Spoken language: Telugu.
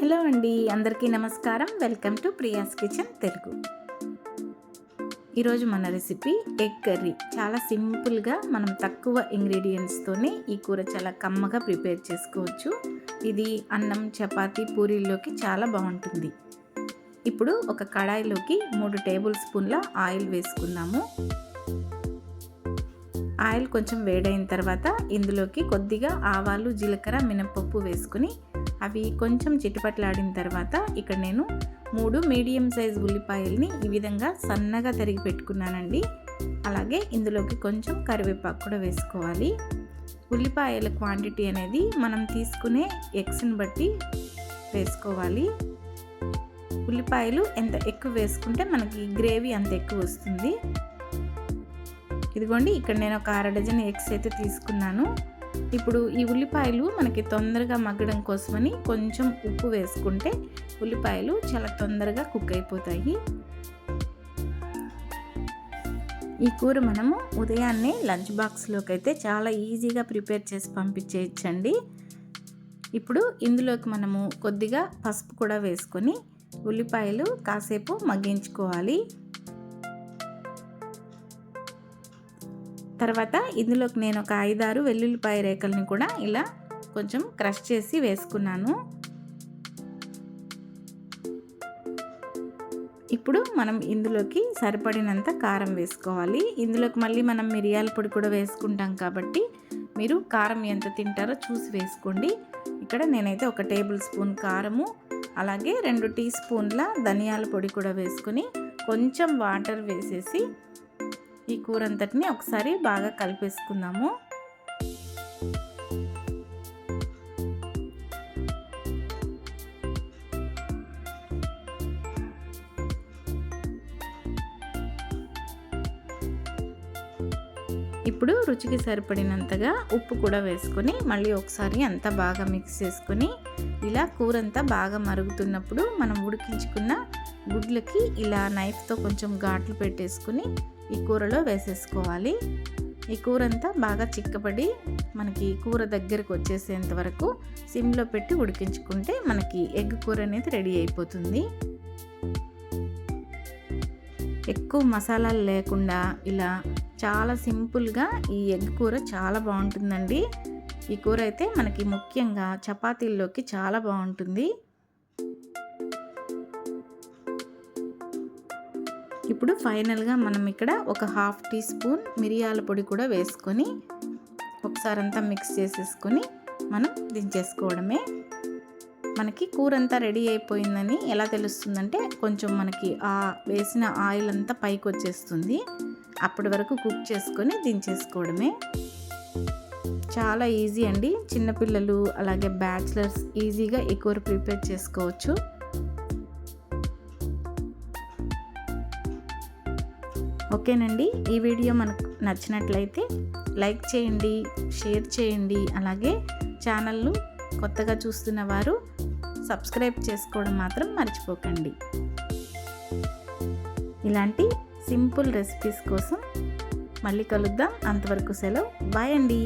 హలో అండి అందరికీ నమస్కారం. Welcome to Priya's kitchen Telugu. ఈరోజు మన రెసిపీ ఎగ్ కర్రీ. చాలా సింపుల్గా మనం తక్కువ ఇంగ్రీడియంట్స్తోనే ఈ కూర చాలా కమ్మగా ప్రిపేర్ చేసుకోవచ్చు. ఇది అన్నం చపాతీ పూరీల్లోకి చాలా బాగుంటుంది. ఇప్పుడు ఒక కడాయిలోకి మూడు టేబుల్ స్పూన్ల ఆయిల్ వేసుకుందాము. ఆయిల్ కొంచెం వేడైన తర్వాత ఇందులోకి కొద్దిగా ఆవాలు జీలకర్ర మినపప్పు వేసుకుని అవి కొంచెం చిటిపట్లాడిన తర్వాత ఇక్కడ నేను మూడు మీడియం సైజ్ ఉల్లిపాయల్ని ఈ విధంగా సన్నగా తరిగి పెట్టుకున్నానండి. అలాగే ఇందులోకి కొంచెం కరివేపాకు కూడా వేసుకోవాలి. ఉల్లిపాయల క్వాంటిటీ అనేది మనం తీసుకునే ఎగ్స్ని బట్టి వేసుకోవాలి. ఉల్లిపాయలు ఎంత ఎక్కువ వేసుకుంటే మనకి గ్రేవీ అంత ఎక్కువ వస్తుంది. ఇదిగోండి ఇక్కడ నేను ఒక అర డజన్ ఎగ్స్ అయితే తీసుకున్నాను. ఇప్పుడు ఈ ఉల్లిపాయలు మనకి తొందరగా మగ్గడం కోసమని కొంచెం ఉప్పు వేసుకుంటే ఉల్లిపాయలు చాలా తొందరగా కుక్ అయిపోతాయి. ఈ కూర మనము ఉదయాన్నే లంచ్ బాక్స్లోకి అయితే చాలా ఈజీగా ప్రిపేర్ చేసి పంపించేయచ్చండి. ఇప్పుడు ఇందులోకి మనము కొద్దిగా పసుపు కూడా వేసుకొని ఉల్లిపాయలు కాసేపు మగ్గించుకోవాలి. తర్వాత ఇందులోకి నేను ఒక ఐదారు వెల్లుల్లిపాయ రేకల్ని కూడా ఇలా కొంచెం క్రష్ చేసి వేసుకున్నాను. ఇప్పుడు మనం ఇందులోకి సరిపడినంత కారం వేసుకోవాలి. ఇందులోకి మళ్ళీ మనం మిరియాల పొడి కూడా వేసుకుంటాం కాబట్టి మీరు కారం ఎంత తింటారో చూసి వేసుకోండి. ఇక్కడ నేనైతే ఒక టేబుల్ స్పూన్ కారము అలాగే రెండు టీ స్పూన్ల ధనియాల పొడి కూడా వేసుకొని కొంచెం వాటర్ వేసేసి ఈ కూర అంతటిని ఒకసారి బాగా కలిపేసుకుందాము. ఇప్పుడు రుచికి సరిపడినంతగా ఉప్పు కూడా వేసుకొని మళ్ళీ ఒకసారి అంతా బాగా మిక్స్ చేసుకొని ఇలా కూర అంతా బాగా మరుగుతున్నప్పుడు మనం ఉడికించుకున్న గుడ్లకి ఇలా నైఫ్తో కొంచెం ఘాట్లు పెట్టేసుకుని ఈ కూరలో వేసేసుకోవాలి. ఈ కూర అంతా బాగా చిక్కబడి మనకి కూర దగ్గరకు వచ్చేసేంత వరకు సిమ్లో పెట్టి ఉడికించుకుంటే మనకి ఎగ్ కూర అనేది రెడీ అయిపోతుంది. ఎక్కువ మసాలాలు లేకుండా ఇలా చాలా సింపుల్గా ఈ ఎగ్ కూర చాలా బాగుంటుందండి. ఈ కూర అయితే మనకి ముఖ్యంగా చపాతీల్లోకి చాలా బాగుంటుంది. ఇప్పుడు ఫైనల్గా మనం ఇక్కడ ఒక హాఫ్ టీ స్పూన్ మిరియాల పొడి కూడా వేసుకొని ఒకసారి అంతా మిక్స్ చేసేసుకొని మనం దించేసుకోవడమే. మనకి కూర అంతా రెడీ అయిపోయిందని ఎలా తెలుస్తుందంటే కొంచెం మనకి ఆ వేసిన ఆయిల్ అంతా పైకి వచ్చేస్తుంది. అప్పటి వరకు కుక్ చేసుకొని దించేసుకోవడమే. చాలా ఈజీ అండి. చిన్నపిల్లలు అలాగే బ్యాచిలర్స్ ఈజీగా ఎక్కువ ప్రిపేర్ చేసుకోవచ్చు. ఓకేనండి. ఈ వీడియో మనకు నచ్చినట్లయితే లైక్ చేయండి షేర్ చేయండి. అలాగే ఛానల్ను కొత్తగా చూస్తున్న వారు సబ్స్క్రైబ్ చేసుకోవడం మాత్రం మర్చిపోకండి. ఇలాంటి సింపుల్ రెసిపీస్ కోసం మళ్ళీ కలుద్దాం. అంతవరకు సెలవు. బాయ్ అండి.